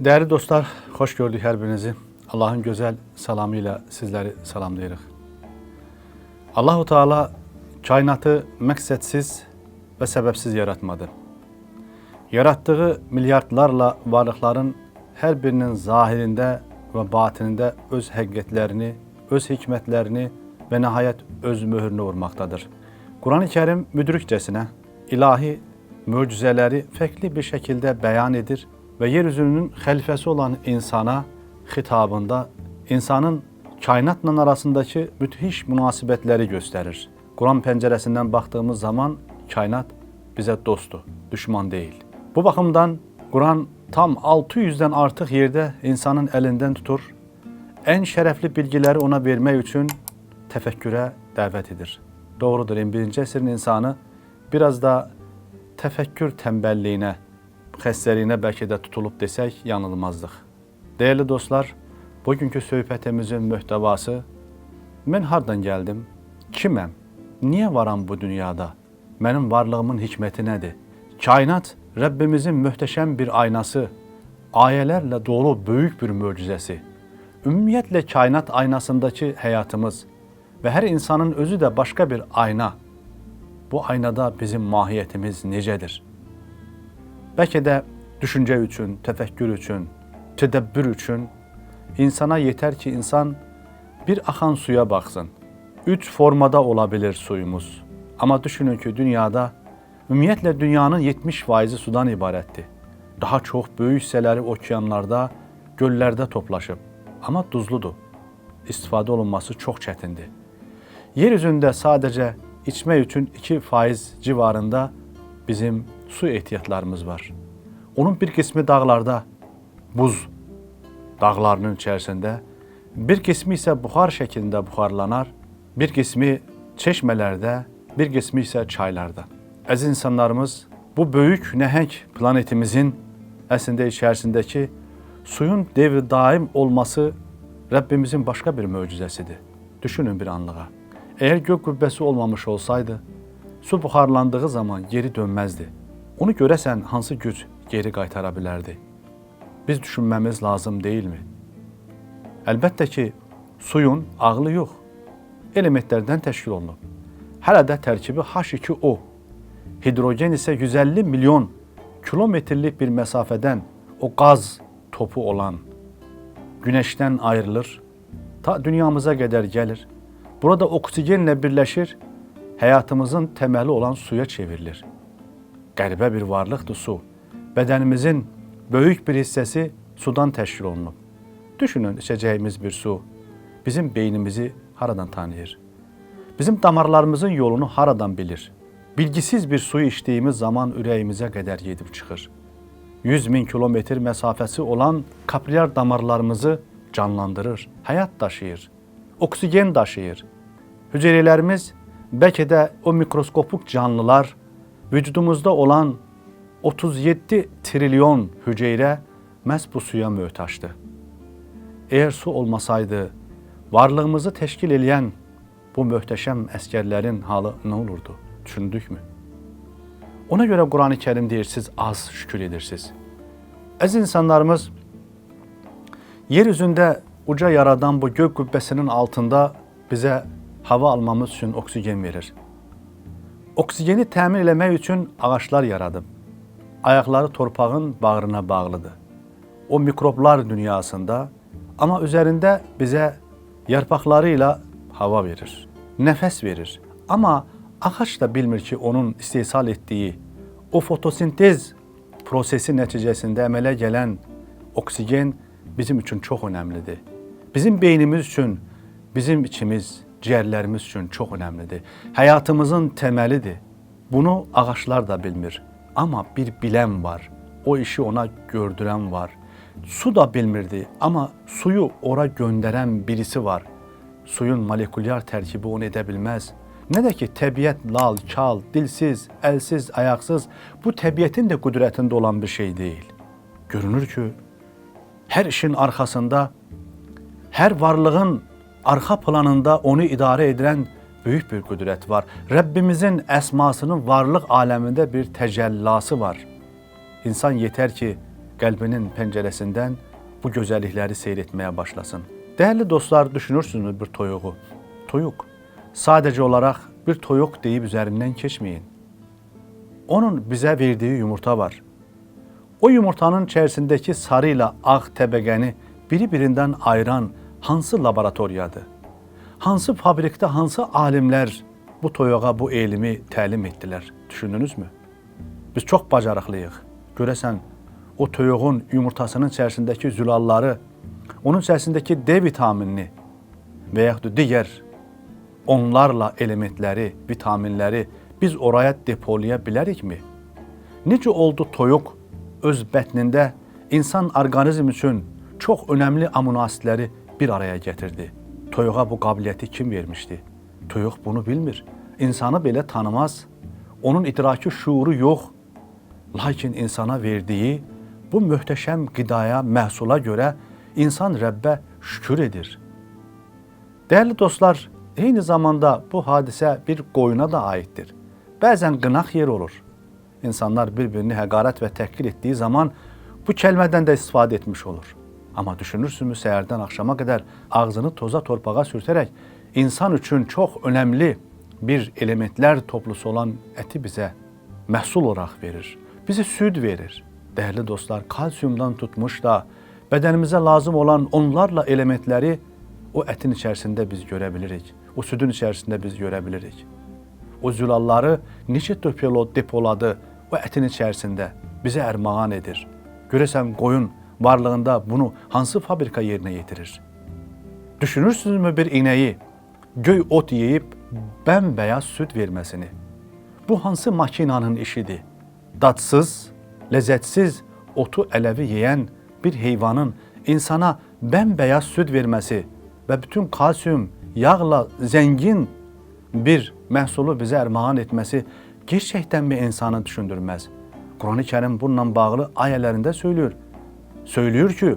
Değerli dostlar, hoş gördük her birinizi. Allah'ın güzel selamıyla sizleri selamlayırıq. Allahu Teala kainatı məqsədsiz və səbəbsiz yaratmadı. Yarattığı milyardlarla varlıqların hər birinin zahirində və batinində öz həqiqətlərini, öz hikmətlərini və nəhayət öz möhrünü vurmaqdadır. Quran-ı Kərim müdrikcəsinə ilahi möcüzələri fərqli bir şəkildə bəyan edir və yeryüzünün xəlifəsi olan insana xitabında insanın kainatla arasındakı müthiş münasibətləri göstərir. Quran pəncərəsindən baxdığımız zaman kainat bizə dostdur, düşman deyil. Bu baxımdan Quran tam 600-dən artıq yerdə insanın əlindən tutur, ən şərəfli bilgiləri ona vermək üçün təfəkkürə dəvət edir. Doğrudur, 21-ci əsrin insanı biraz da təfəkkür tənbəlliyinə, xəstəliyinə bəlkə də tutulub desək yanılmazdıq. Dəyərli dostlar, bugünkü söhbətimizin möhtəvası mən hardan gəldim? Kiməm? Niyə varam bu dünyada? Mənim varlığımın hikməti nədir? Kainat Rəbbimizin möhtəşəm bir aynası, ayələrlə dolu böyük bir möcüzəsi. Ümumiyyətlə kainat aynasındakı həyatımız və hər insanın özü də başqa bir ayna. Bu aynada bizim mahiyyətimiz necədir? Bəlkə də düşüncə üçün, təfəkkür üçün, tədəbbür üçün insana yetər ki, insan bir axan suya baxsın. Üç formada ola bilər suyumuz. Amma düşünün ki, dünyada ümumiyyətlə dünyanın 70%-i sudan ibarətdir. Daha çox böyük hissələri okeanlarda, göllərdə toplaşıb. Amma duzludur. İstifadə olunması çox çətindir. Yer üzündə sadəcə içmək üçün 2% civarında bizim su ehtiyatlarımız var. Onun bir qismi dağlarda, buz dağlarının içərisində, bir qismi isə buxar şəklində buxarlanar, bir qismi çeşmələrdə, bir qismi isə çaylarda. Əziz insanlarımız, bu böyük nəhəng planetimizin əslində içərisindəki suyun devri daim olması Rəbbimizin başqa bir möcüzəsidir. Düşünün bir anlığa. Əgər gök qübbəsi olmamış olsaydı, su buxarlandığı zaman geri dönməzdi. Onu görəsən hansı güc geri qaytara bilərdi? Biz düşünməmiz lazım deyilmi? Əlbəttə ki, suyun ağlı yox, elementlərdən təşkil olunub. Hələ də tərkibi H2O. Hidrogen isə 150 milyon kilometrlik bir məsafədən o qaz topu olan günəşdən ayrılır, ta dünyamıza qədər gəlir. Burada oksigenlə birləşir, həyatımızın təməli olan suya çevrilir. Qəribə bir varlıqdır su. Bədənimizin böyük bir hissəsi sudan təşkil olunub. Düşünün, içəcəyimiz bir su bizim beynimizi haradan tanıyır? Bizim damarlarımızın yolunu haradan bilir? Bilgisiz bir suyu içdiyimiz zaman ürəyimizə qədər gedib çıxır. 100 min kilometr məsafəsi olan kapilyar damarlarımızı canlandırır, həyat daşıyır, oksigen daşıyır. Hüceyrələrimiz bəlkə də o mikroskopik canlılar vücudumuzda olan 37 trilyon hüceyrə məhz bu suya möhtaçdır. Eğer su olmasaydı, varlığımızı təşkil edən bu möhtəşəm əskərlərin halı nə olurdu? Düşündükmü? Ona görə Qurani Kərim deyir, siz az şükür edirsiniz. Əziz insanlarımız, yer üzündə uca yaradan bu gök qübbəsinin altında bizə hava almamız üçün oksigen verir. Oksigeni təmin eləmək üçün ağaclar yaradıb. Ayaqları torpağın bağrına bağlıdır. O mikroblar dünyasında amma üzərində bizə yarpaqları ilə hava verir, nəfəs verir. Amma ağac da bilmir ki, onun istehsal etdiyi o fotosintez prosesi nəticəsində əmələ gələn oksigen bizim üçün çox önəmlidir. Bizim beynimiz üçün, bizim içimiz, ciyərlərimiz üçün çox önəmlidir. Həyatımızın təməlidir. Bunu ağaclar da bilmir. Amma bir bilən var. O işi ona gördürən var. Su da bilmirdi, amma suyu ora göndərən birisi var. Suyun molekulyar tərkibi onu edə bilməz. Nə ki, təbiət lal, kal, dilsiz, əlsiz, ayaqsız bu təbiətin də qüdrətində olan bir şey deyil. Görünür ki, hər işin arxasında, hər varlığın arxa planında onu idarə edən böyük bir qüdrət var. Rəbbimizin əsmasının varlıq aləmində bir təcəllası var. İnsan yetər ki, qəlbinin pəncərəsindən bu gözəllikləri seyr etməyə başlasın. Dəyərli dostlar, düşünürsünüzmü bir toyuğu? Toyuq. Sadəcə olaraq bir toyuq deyib üzərindən keçməyin. Onun bizə verdiyi yumurta var. O yumurtanın içərisindəki sarı ilə ağ təbəqəni biri-birindən ayıran hansı laboratoriyadır? Hansı fabrikdə hansı alimlər bu toyuğa bu elmi təlim etdilər? Düşündünüzmü? Biz çox bacarıqlıyıq. Görəsən o toyuğun yumurtasının içərisindəki zülalları, onun içərisindəki D vitaminini və yaxud da digər onlarla elementləri, vitaminləri biz oraya depolaya bilərikmi? Necə oldu toyuq öz bətnində insan orqanizm üçün çox önəmli amino bir araya gətirdi? Toyuğa bu qabiliyyəti kim vermişdi? Toyuq bunu bilmir. İnsanı belə tanımaz. Onun idraki şuuru yox. Lakin insana verdiyi bu möhtəşəm qidaya, məhsula görə insan Rəbbə şükür edir. Dəyərli dostlar, eyni zamanda bu hadisə bir qoyuna da aiddir. Bəzən qınaq yer olur. İnsanlar bir-birini həqarət və təhqir etdiyi zaman bu kəlmədən də istifadə etmiş olur. Amma düşünürsünüzmü səhərdən axşama qədər ağzını toza torpağa sürtərək insan üçün çox önəmli bir elementlər toplusu olan əti bizə məhsul olaraq verir. Bizə süd verir. Dəyərli dostlar, kalsiumdan tutmuş da bədənimizə lazım olan onlarla elementləri o ətin içərisində biz görə bilirik. O südün içərisində biz görə bilirik. O zülalları depolo, depoladı o ətin içərisində bizə ərmağan edir. Görəsən qoyun varlığında bunu hansı fabrika yerinə yetirir? Düşünürsünüzmü bir inəyi göy ot yeyib bəmbəyaz süd verməsini? Bu hansı makinanın işidir? Dadsız, ləzzətsiz otu ələvi yeyən bir heyvanın insana bəmbəyaz süd verməsi və bütün kalsium, yağla zəngin bir məhsulu bizə ərmağan etməsi gerçəkdənmi insanı düşündürməz? Qurani Kərim bununla bağlı ayələrində söylüyor. Söylüyor ki,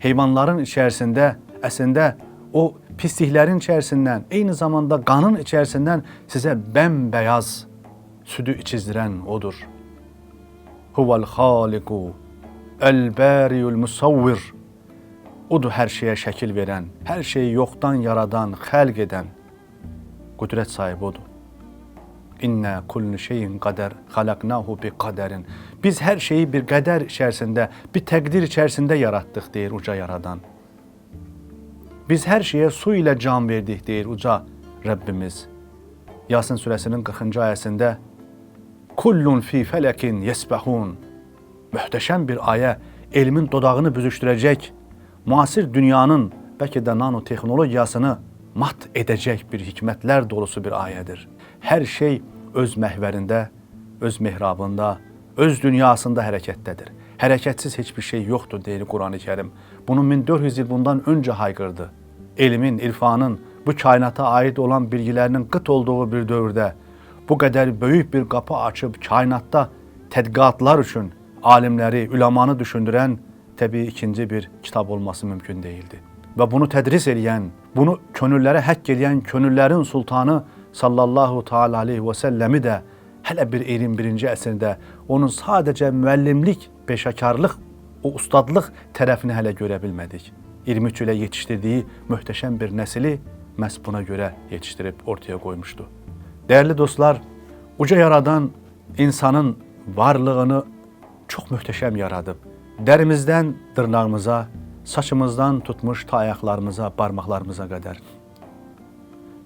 heyvanların içərisində əslində o pisliklərin içərisindən, eyni zamanda qanın içərisindən sizə bəmbəyaz südü içizdirən odur. Huvel haliku el-bariyul musavvir. Odur hər şeyə şəkil verən, hər şeyi yoxdan yaradan, xəlq edən qüdrət sahibi odur. İnnə kullu şeyin qədər xalaqnahu bi qədərin. Biz hər şeyi bir qədər içərisində, bir təqdir içərisində yaratdıq deyir uca yaradan. Biz hər şeyə su ilə can verdik deyir uca Rəbbimiz. Yasin surəsinin 40-cı ayəsində Kullun fi fələkin yesbəhun. Möhtəşəm bir ayə, elmin dodağını büzüşdürəcək, müasir dünyanın bəlkə də nanotexnologiyasını mat edəcək bir hikmətlər dolusu bir ayədir. Hər şey öz məhvərində, öz mehrabında, öz dünyasında hərəkətdədir. Hərəkətsiz heç bir şey yoxdur deyir Qurani-Kərim. Bunu 1400 il bundan öncə hayqırdı. Elmin, irfanın, bu kainata aid olan bilgilərinin qıt olduğu bir dövrdə bu qədər böyük bir qapı açıb kainatda tədqiqatlar üçün alimləri, üləmanı düşündürən təbii ikinci bir kitab olması mümkün değildi. Və bunu tədris edən, bunu könüllərə həkk edən könüllərin sultanı sallallahu taala aleyhi və səlləmi də hələ bir 21-ci əsrdə onun sadəcə müəllimlik, peşəkarlıq, o ustadlıq tərəfini hələ görə bilmədik. 23 ilə yetişdirdiyi möhtəşəm bir nəsli məhz buna görə yetişdirib ortaya qoymuşdu. Dəyərli dostlar, uca yaradan insanın varlığını çox möhtəşəm yaradıb. Dərimizdən dırnağımıza, saçımızdan tutmuş ta ayaqlarımıza, barmaqlarımıza qədər.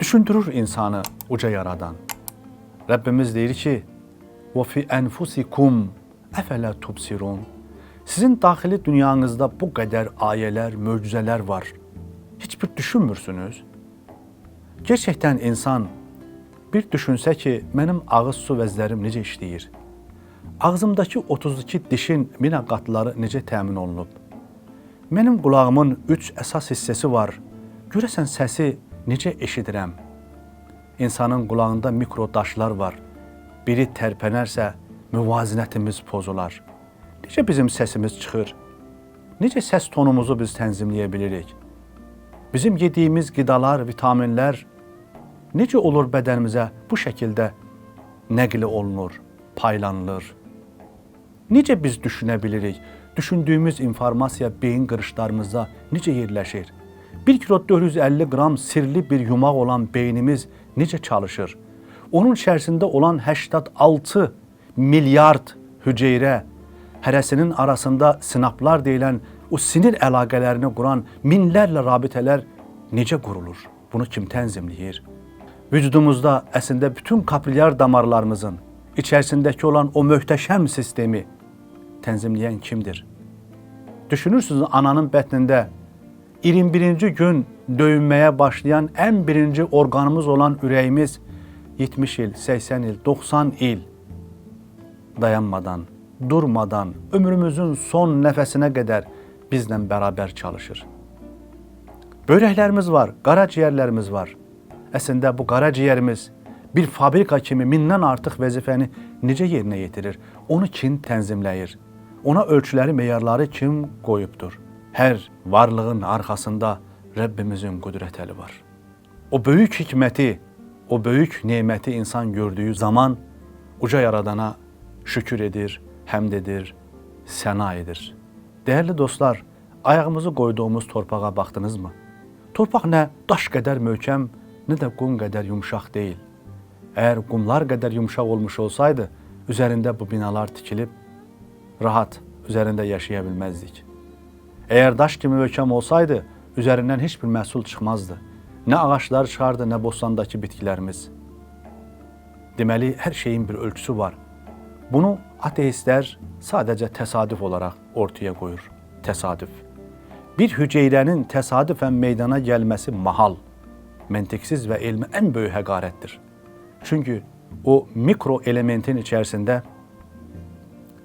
Düşündürür insanı uca yaradan. Rəbbimiz deyir ki: "Və fi enfusikum efela tubsirun." Sizin daxili dünyanızda bu qədər ayələr, möcüzələr var. Heç bir düşünmürsünüz? Gerçəkdən insan bir düşünsə ki, mənim ağız su vəzlərim necə işləyir? Ağzımdakı 32 dişin mina qatları necə təmin olunub? Mənim qulağımın 3 əsas hissəsi var. Görəsən səsi necə eşidirəm? İnsanın qulağında mikro daşlar var. Biri tərpənərsə müvazinətimiz pozular. Necə bizim səsimiz çıxır? Necə səs tonumuzu biz tənzimləyə bilirik? Bizim yediyimiz qidalar, vitaminlər necə olur bədənimizə bu şəkildə nəqli olunur, paylanılır? Necə biz düşünə bilirik? düşündüyümüz informasiya beyin qırışlarımızda necə yerləşir? 1 kilo 450 qram sirli bir yumaq olan beynimiz necə çalışır? Onun içərisində olan 86 milyard hüceyrə, hərəsinin arasında sinaplar deyilən o sinir əlaqələrini quran minlərlə rabitələr necə qurulur? Bunu kim tənzimləyir? Vücudumuzda əslində bütün kapilyar damarlarımızın içərisindəki olan o möhtəşəm sistemi tənzimləyən kimdir? Düşünürsünüz ananın bətnində 21-ci gün döyünməyə başlayan ən birinci orqanımız olan ürəyimiz 70 il, 80 il, 90 il dayanmadan, durmadan ömrümüzün son nəfəsinə qədər bizlə bərabər çalışır. Börəklərimiz var, qaraciyərlərimiz var. Əslində bu qaraciyərimiz bir fabrika kimi mindən artıq vəzifəni necə yerinə yetirir? Onu kim tənzimləyir? Ona ölçüləri, meyarları kim qoyubdur? Hər varlığın arxasında Rəbbimizin qüdrət əli var. O böyük hikməti, o böyük neməti insan gördüyü zaman uca yaradana şükür edir, həmd edir, səna edir. Dəyərli dostlar, ayağımızı qoyduğumuz torpağa baxdınızmı? Torpaq nə daş qədər möhkəm, nə də qum qədər yumşaq deyil. Əgər qumlar qədər yumşaq olmuş olsaydı, üzərində bu binalar tikilib rahat üzərində yaşaya Əgər daş kimi möhkəm olsaydı, üzərindən heç bir məhsul çıxmazdı. Nə ağaclar çıxardı, nə bostandakı bitkilərimiz. Deməli, hər şeyin bir ölçüsü var. Bunu ateistlər sadəcə təsadüf olaraq ortaya qoyur. Təsadüf. Bir hüceyrənin təsadüfən meydana gəlməsi mahal, məntiqsiz və elmi ən böyük həqarətdir. Çünki o mikro elementin içərisində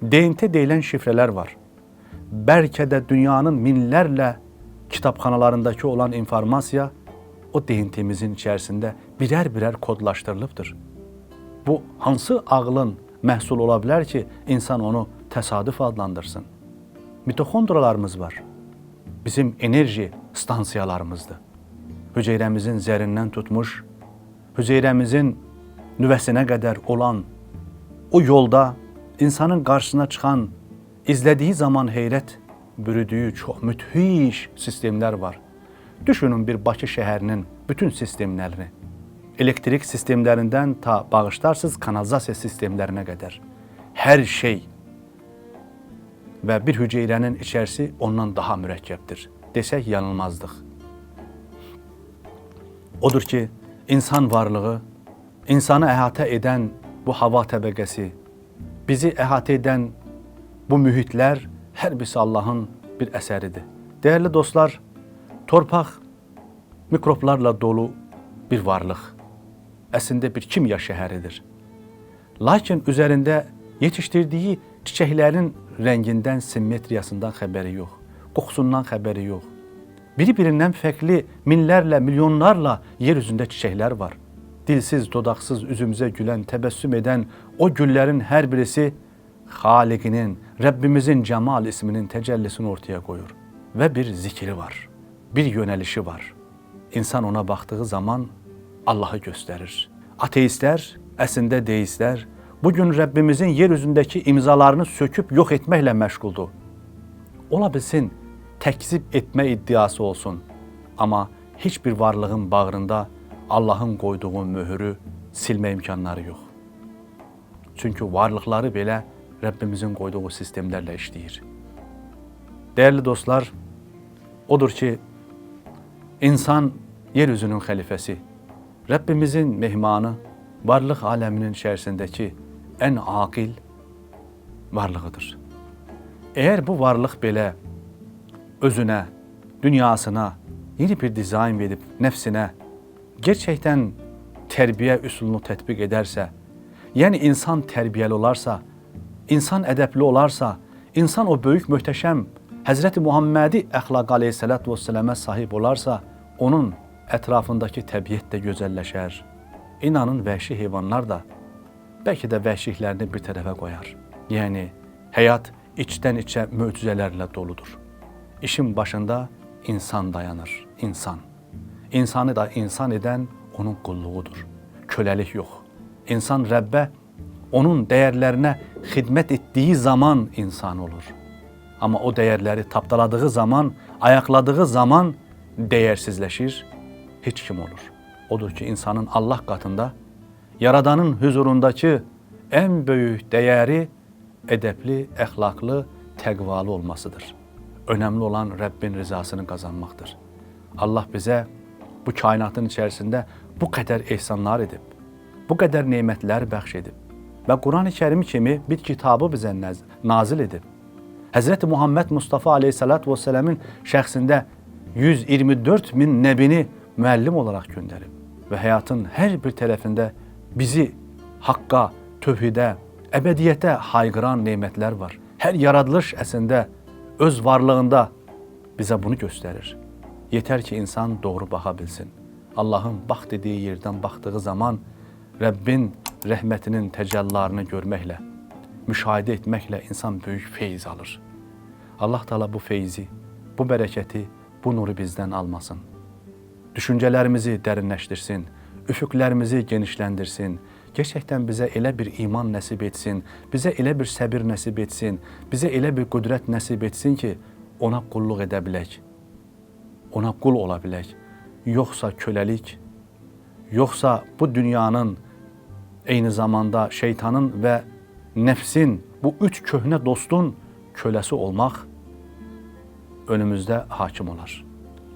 DNT deyilən şifrələr var. Bəlkə də dünyanın minlərlə kitabxanalarındakı olan informasiya o DNT-mizin içərisində birər-birər kodlaşdırılıbdır. Bu hansı ağlın məhsul ola bilər ki, insan onu təsadüf adlandırsın? Mitoxondralarımız var. Bizim enerji stansiyalarımızdır. Hüceyrəmizin zərindən tutmuş, hüceyrəmizin nüvəsinə qədər olan o yolda insanın qarşısına çıxan, izlədiyi zaman heyrət bürüdüyü çox müthiş sistemlər var. Düşünün bir Bakı şəhərinin bütün sistemlərini. Elektrik sistemlərindən ta bağışlarsız kanalizasiya sistemlərinə qədər. Hər şey və bir hüceyrənin içərisi ondan daha mürəkkəbdir. Desək yanılmazdıq. Odur ki, insan varlığı, insanı əhatə edən bu hava təbəqəsi, bizi əhatə edən bu mühitlər hər birisi Allahın bir əsəridir. Dəyərli dostlar, torpaq mikroblarla dolu bir varlıq. Əslində bir kimya şəhəridir. Lakin üzərində yetişdirdiyi çiçəklərin rəngindən, simmetriyasından xəbəri yox, qoxusundan xəbəri yox. Biri-birindən fərqli minlərlə, milyonlarla yer üzündə çiçəklər var. Dilsiz, dodaqsız üzümüzə gülən, təbəssüm edən o güllərin hər birisi Xaliqinin, Rəbbimizin Cəmal isminin təcəllisini ortaya qoyur və bir zikri var, bir yönəlişi var. İnsan ona baxdığı zaman Allahı göstərir. Ateistlər, əslində deistlər bu gün Rəbbimizin yer üzündəki imzalarını söküb yox etməklə məşğuldur. Ola bilsin təkzib etmə iddiası olsun, amma heç bir varlığın bağrında Allahın qoyduğu möhürü silmə imkanları yox. Çünki varlıqları belə Rəbbimizin qoyduğu sistemlərlə işləyir. Dəyərli dostlar, odur ki, insan yer üzünün xəlifəsi, Rəbbimizin mehmanı, varlıq aləminin içərisindəki ən aqil varlığıdır. Əgər bu varlıq belə özünə, dünyasına yeni bir dizayn verib nəfsinə gerçəkdən tərbiyə üsulunu tətbiq edərsə, yəni insan tərbiyəli olarsa, insan ədəbli olarsa, insan o böyük möhtəşəm Həzrəti Muhammədi əxlaq aleyhissalatu vesselamə sahib olarsa, onun ətrafındakı təbiət də gözəlləşər. İnanın vəhşi heyvanlar da bəlkə də vəhşiliklərini bir tərəfə qoyar. Yəni həyat içdən içə möcüzələrlə doludur. İşin başında insan dayanır, insan. İnsanı da insan edən onun qulluğudur. Köləlik yox. İnsan Rəbbə onun dəyərlərinə xidmət etdiyi zaman insan olur. Amma o dəyərləri tapdaladığı zaman, ayaqladığı zaman dəyərsizləşir, heç kim olur. Odur ki, insanın Allah qatında, Yaradanın huzurundakı ən böyük dəyəri edəbli, əxlaqlı, təqvalı olmasıdır. Önəmli olan Rəbbin rızasını qazanmaqdır. Allah bizə bu kainatın içərisində bu qədər ehsanlar edib, bu qədər nemətlər bəxş və Quran-ı Kərim kimi bir kitabı nəz- nazil edib. Həzrəti Muhammed Mustafa Aleyhisselatü Vesselam'ın şəxsində 124 min nəbini müəllim olaraq göndərib və həyatın hər bir tərəfində bizi haqqa, tövhidə, əbədiyyətə hayqıran nemətlər var. Hər yaradılış əslində öz varlığında bizə bunu göstərir. Yetər ki, insan doğru baxa bilsin. Allahın bax dediyi yerdən baxdığı zaman Rəbbin rəhmətinin təcəllarını görməklə, müşahidə etməklə insan böyük feyz alır. Allah Taala bu feyzi, bu bərəkəti, bu nuru bizdən almasın. Düşüncələrimizi dərinləşdirsin, üfüqlərimizi genişləndirsin. Gerçəkdən bizə elə bir iman nəsib etsin, bizə elə bir səbir nəsib etsin, bizə elə bir qüdrət nəsib etsin ki, ona qulluq edə bilək. Ona qul ola bilək. Yoxsa köləlik, yoxsa bu dünyanın eyni zamanda şeytanın və nəfsin, bu üç köhnə dostun köləsi olmaq önümüzdə hakim olar.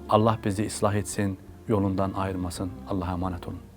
Allah bizi islah etsin, yolundan ayırmasın. Allah'a emanet olun.